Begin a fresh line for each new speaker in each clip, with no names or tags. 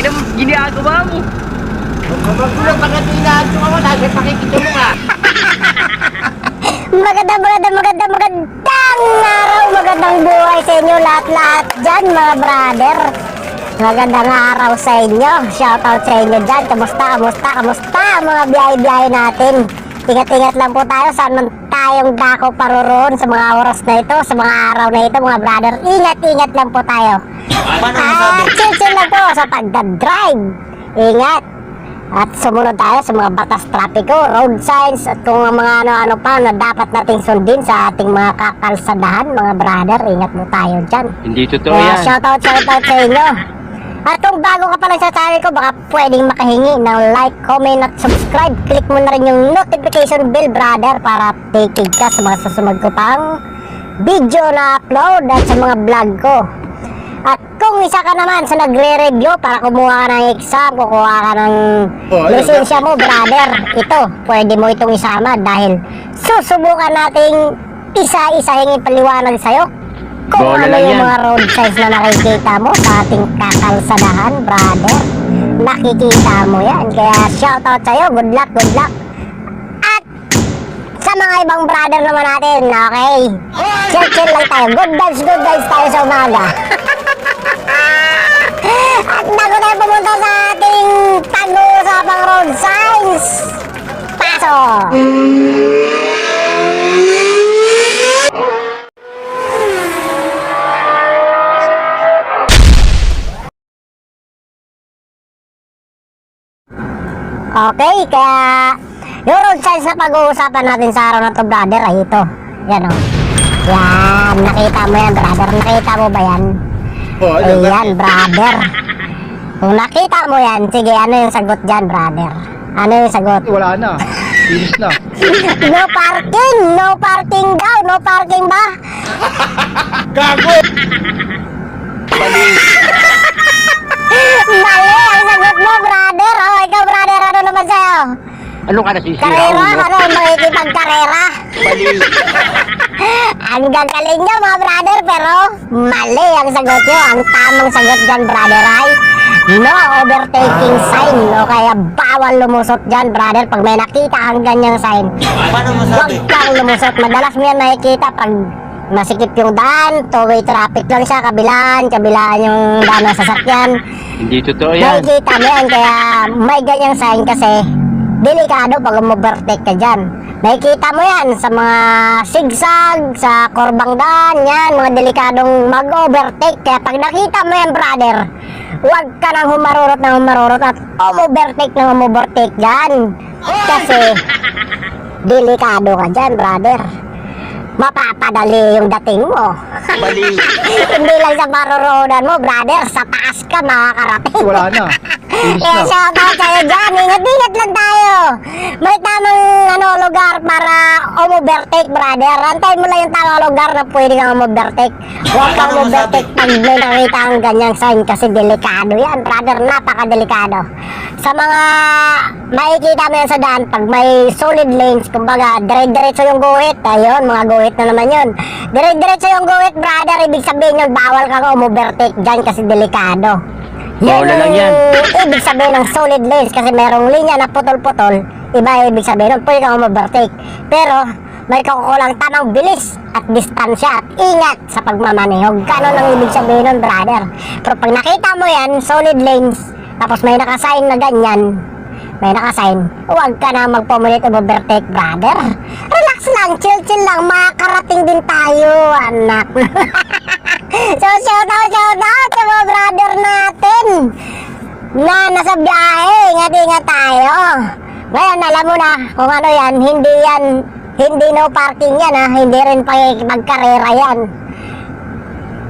Ina mo, ginagawa mo.
Magulo pa na tinaadyo ako, lagi pakikita mo nga.
Maganda, maganda, maganda, magandang araw, magandang buhay sa inyo lahat-lahat dyan mga brother. Magandang araw sa inyo. Shoutout sa inyo dyan. Kamusta, kamusta, kamusta mga biyahe-biyahe natin. Ingat-ingat lang po tayo saan man tayong dako paroroon sa mga oras na ito, sa mga araw na ito mga brother. Ingat-ingat lang po tayo.
Paano
Ah, chill-chill lang po sa pagdadrive. Ingat. At sumunod tayo sa mga batas trapiko, road signs, at kung mga ano-ano pa na dapat nating sundin sa ating mga kakalsadahan, mga brother, ingat mo tayo dyan.
Hindi totoo
Kaya
yan.
shoutout, shoutout sa inyo. At kung bago ka pa lang sa channel ko, baka pwedeng makahingi ng like, comment at subscribe. Click mo na rin yung notification bell, brother, para updated ka sa mga susunod ko pang video na upload at sa mga vlog ko. Kung isa ka naman sa nagre-review para kumuha ka ng exam, kukuha ka ng
Oh,
lisensya mo, brother, ito, pwede mo itong isama dahil susubukan nating isa-isa hingin paliwanag sa'yo kung
Bola
ano yung
yan.
mga road signs na nakikita mo sa ating kakalsadahan, brother. Nakikita mo yan. Kaya shoutout sa'yo. Good luck, good luck. At sa mga ibang brother naman natin, okay? Chill, chill lang tayo. Good vibes, good vibes tayo sa umaga. At bago tayo pumunta sa ating pag-uusapang road signs, paso! Okay, kaya yung road signs na pag-uusapan natin sa araw na to, brother, ay ito. Yan o. Yan, nakita mo yan, brother. Nakita mo ba yan?
Oh, ayun.
Ayan, brother. Kung nakita mo yan, sige, ano yung sagot dyan, brother? Ano yung sagot?
Wala na. Finish na.
No parking! No parking daw! No parking ba?
Gago! Mali.
Mali ang sagot mo, brother! Oh, ikaw, brother, ano naman sa'yo?
Ano ka nasisira,
Karera? Ano, makikipag-karera?
Mali.
Ang gagaling niya mga brother pero mali ang sagot niyo. Ang tamang sagot dyan brother ay no overtaking sign. O kaya bawal lumusot dyan brother pag may nakita kang ganyang sign.
Paano
Huwag kang lumusot. Madalas mo yan nakikita pag masikip yung daan, two-way traffic lang siya, kabilaan, kabilaan yung daan ng sasakyan.
Hindi totoo yan.
Nakikita mo yan, kaya may ganyang sign kasi delikado pag umovertake ka dyan. Nakikita mo yan sa mga sigsag, sa korbang daan, yan, mga delikadong mag-overtake. Kaya pag nakita mo yan, brother, huwag ka nang humarurot ng humarurot at umovertake ng umovertake dyan. Kasi delikado ka dyan, brother. Mapapadali yung dating mo. Hindi lang sa maroroonan mo, brother. Sa taas ka makakarating.
Wala na.
Kaya
na.
shoutout sa'yo dyan. Ingat-ingat lang tayo. May tamang ano, lugar para umovertake, brother. Antay mo lang yung tamang lugar na pwede kang umovertake. Huwag kang
Ano
umovertake pag may nakita ang ganyang sign kasi delikado yan, brother. Napakadelikado. Sa mga makikita mo yan sa daan, pag may solid lanes, kumbaga, dire-diretso yung guhit. Ayun, mga guhit na naman yun. Dire-diretso yung guhit, brother. Ibig sabihin yun, bawal kang umovertake dyan kasi delikado.
Bola lang yan.
ibig sabihin ng solid lanes kasi merong linya na putol-putol. Iba ibig sabihin nun, pwede kang umovertake. Pero, may kakukulang tamang bilis at distansya at ingat sa pagmamaneho. Ganon ang ibig sabihin nun, brother. Pero pag nakita mo yan, solid lanes, tapos may nakasign na ganyan, may nakasign, huwag ka na magpumulit umovertake, brother. Relax lang, chill-chill lang, makakarating din tayo, anak. so, shout out, shout out sa mga brother natin na nasa biyahe, ingat-ingat tayo. Ngayon, alam mo na kung ano yan, hindi yan, hindi no parking yan ha, hindi rin magkarera yan.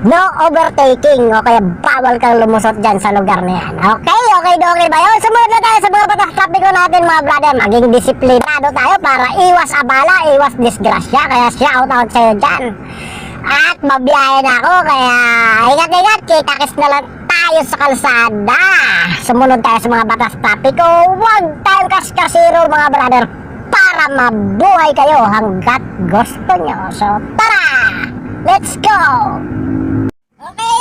No overtaking, o kaya bawal kang lumusot dyan sa lugar na yan. Okay, okay, okay ba yun? Sumunod na tayo sa mga batas trapiko natin mga brother. Maging disiplinado tayo para iwas abala, iwas disgrasya. Kaya shout out sa'yo dyan. At mabiyahe na ako, kaya ingat-ingat, kita-kits na lang tayo sa kalsada. Sumunod tayo sa mga batas trapiko. Huwag tayong kaskasiro mga brother para mabuhay kayo hanggat gusto nyo. So tara, let's go! Okay,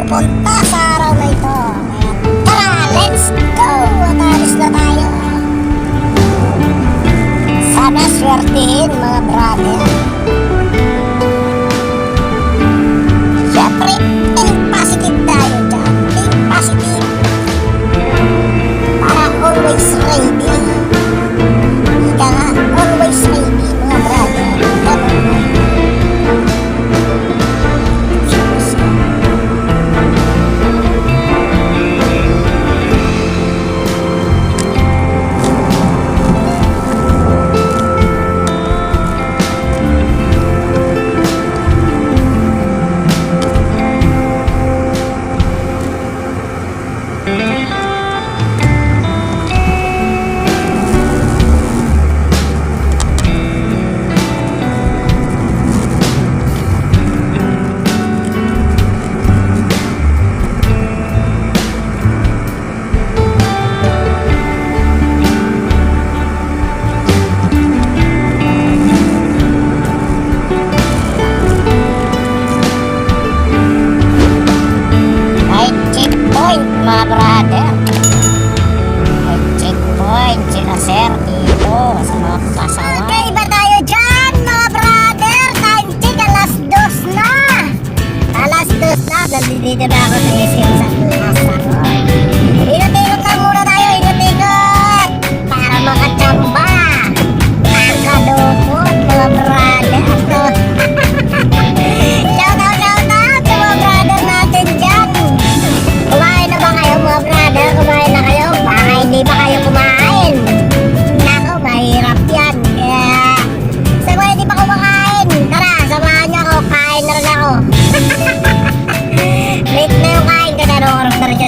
pupunta sa araw na ito. Tara, let's go! At alis na tayo. Sana swertihin mga brother.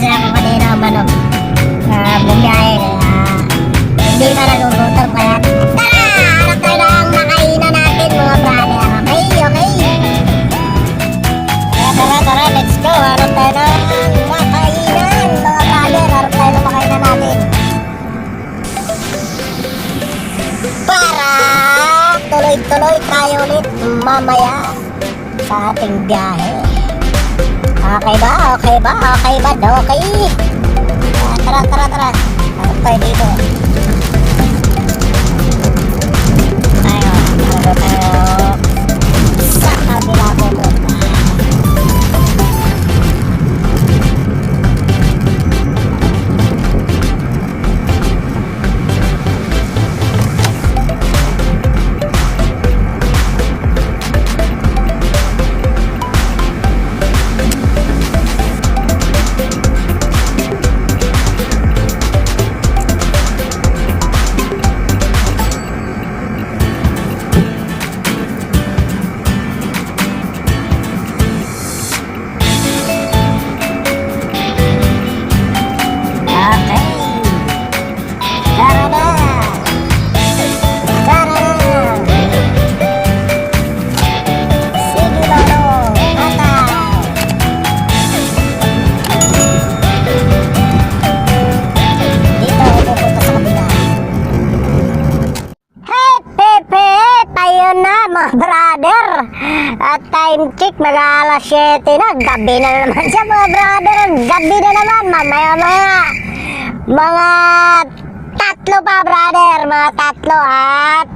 Kasi ako kanina manok. Uh, bumiyahe kaya hindi na nagugutom kaya tara! Hanap tayo ng makainan natin mga brother. Okay, okay. Tara, tara, tara, let's go. Hanap tayo ng makainan, mga brother. Hanap tayo natin. Para tuloy-tuloy tayo ulit mamaya sa ating biyahe. Okay ba? Okay ba? Okay ba? Okay. Ah, Tara, tara, tara. Hanap tayo dito. Tayo, hanap tayo sa kabila pupunta. 7 na. Gabi na naman siya, mga brother. Gabi na naman, mamaya-maya. Mga tatlo pa, brother. Mga tatlo, at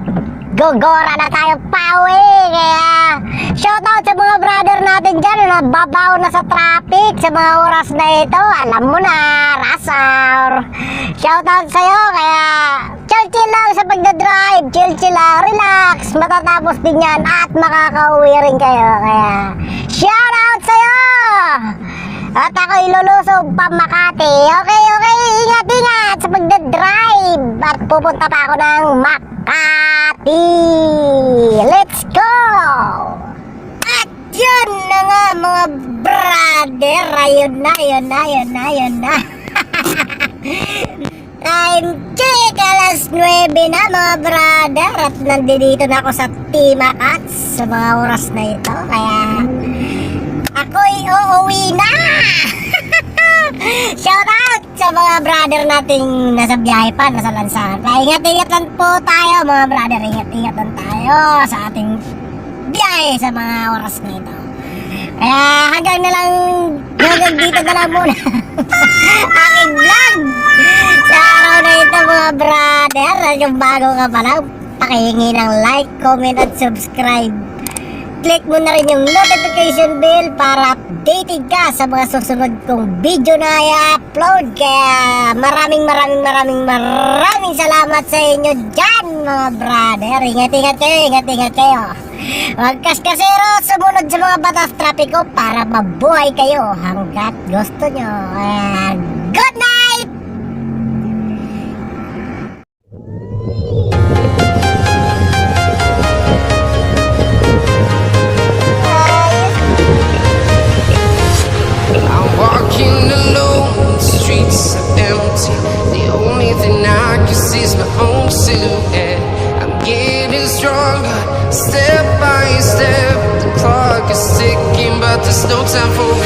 gugora na tayo pauwi. Kaya, shoutout sa mga brother natin dyan na babaw na sa traffic sa mga oras na ito. Alam mo na, Rasaur. Shoutout sa'yo, kaya chill-chill lang sa pagdadrive. Chill-chill lang, relax. Matatapos din yan at makakauwi rin kayo. Kaya, shoutout sa'yo! At ako'y lulusog pa Makati. Okay, okay. Ingat, ingat sa pagdadrive. At pupunta pa ako ng Makati. Let's go! At yun na nga mga brother. Ayun na, ayun na, ayun na, ayun na. Time check! Alas 9 na mga brother. At nandito na ako sa Timakats sa mga oras na ito. Kaya ako'y uuwi na! Shout out sa mga brother nating nasa biyahe pa, nasa lansangan. Kaya ingat-ingat lang po tayo mga brother. Ingat-ingat lang tayo sa ating biyahe sa mga oras na ito. Kaya hanggang na lang, hanggang dito na lang muna. Aking vlog! Sa araw na ito mga brother, yung bago ka pa lang, pakihingi ng like, comment at subscribe. Click mo na rin yung notification bell para updated ka sa mga susunod kong video na i-upload. Kaya maraming maraming maraming maraming salamat sa inyo dyan mga brother. Ingat-ingat kayo, ingat-ingat kayo. Huwag kaskasero, sumunod sa mga batas trapiko para mabuhay kayo hanggat gusto nyo. Ayan. Good night!
There's no time for